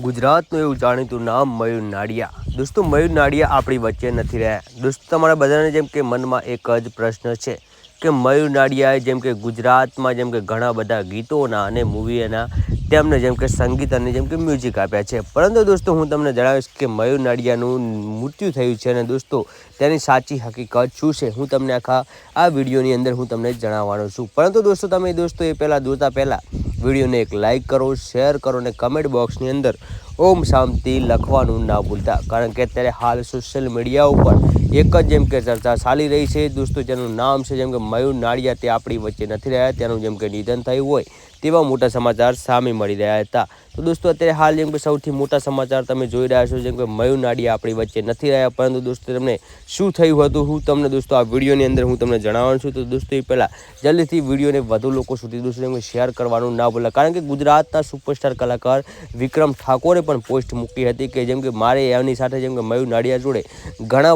ગુજરાતનું એવું જાણીતું નામ મયુર નાડિયા. દોસ્તો, મયુર નાડિયા આપણી વચ્ચે નથી રહ્યા. દોસ્તો, તમારા બધાને જેમ કે મનમાં એક જ પ્રશ્ન છે કે મયુર નાડિયાએ જેમ કે ગુજરાતમાં જેમ કે ઘણા બધા ગીતોના અને મૂવીના તેમને જેમ કે સંગીત અને જેમ કે મ્યુઝિક આપ્યા છે. પરંતુ દોસ્તો, હું તમને જણાવીશ કે મયુર નાડિયાનું મૃત્યુ થયું છે અને દોસ્તો, તેની સાચી હકીકત શું છે હું તમને આખા આ વિડીયોની અંદર હું તમને જણાવવાનો છું. પરંતુ દોસ્તો, તમે દોસ્તો, એ પહેલાં જોતા પહેલાં વિડીયોને એક લાઇક કરો શેર કરો અને કમેન્ટ બોક્સની અંદર ઓમ શાંતિ લખવાનું ના ભૂલતા. કારણ કે અત્યારે હાલ સોશિયલ મીડિયા ઉપર એક જ જેમ કે ચર્ચા ચાલી રહી છે. દોસ્તો, જેનું નામ છે, જેમ કે મયુર નાડિયા, તે આપણી વચ્ચે નથી રહ્યા. તેનું જેમ કે નિધન થયું હોય, તેવા મોટા સમાચાર સામે મળી રહ્યા હતા. તો દોસ્તો, અત્યારે હાલ જેમ કે સૌથી મોટા સમાચાર તમે જોઈ રહ્યા છો, જેમ કે મયુર નાડિયા આપણી વચ્ચે નથી રહ્યા. પરંતુ દોસ્તો, તમને શું થયું હતું, હું તમને દોસ્તો આ વિડીયોની અંદર હું તમને જણાવવાનું છું. તો દોસ્તો, એ પહેલાં જલ્દીથી વિડીયોને વધુ લોકો સુધી દોસ્તો, જેમ શેર કરવાનું ના ભૂલા કારણ કે ગુજરાતના સુપરસ્ટાર કલાકાર વિક્રમ ઠાકોરે પણ પોસ્ટ મૂકી હતી કે જેમ કે મારે એમની સાથે જેમ કે મયુર નાડિયા જોડે ઘણા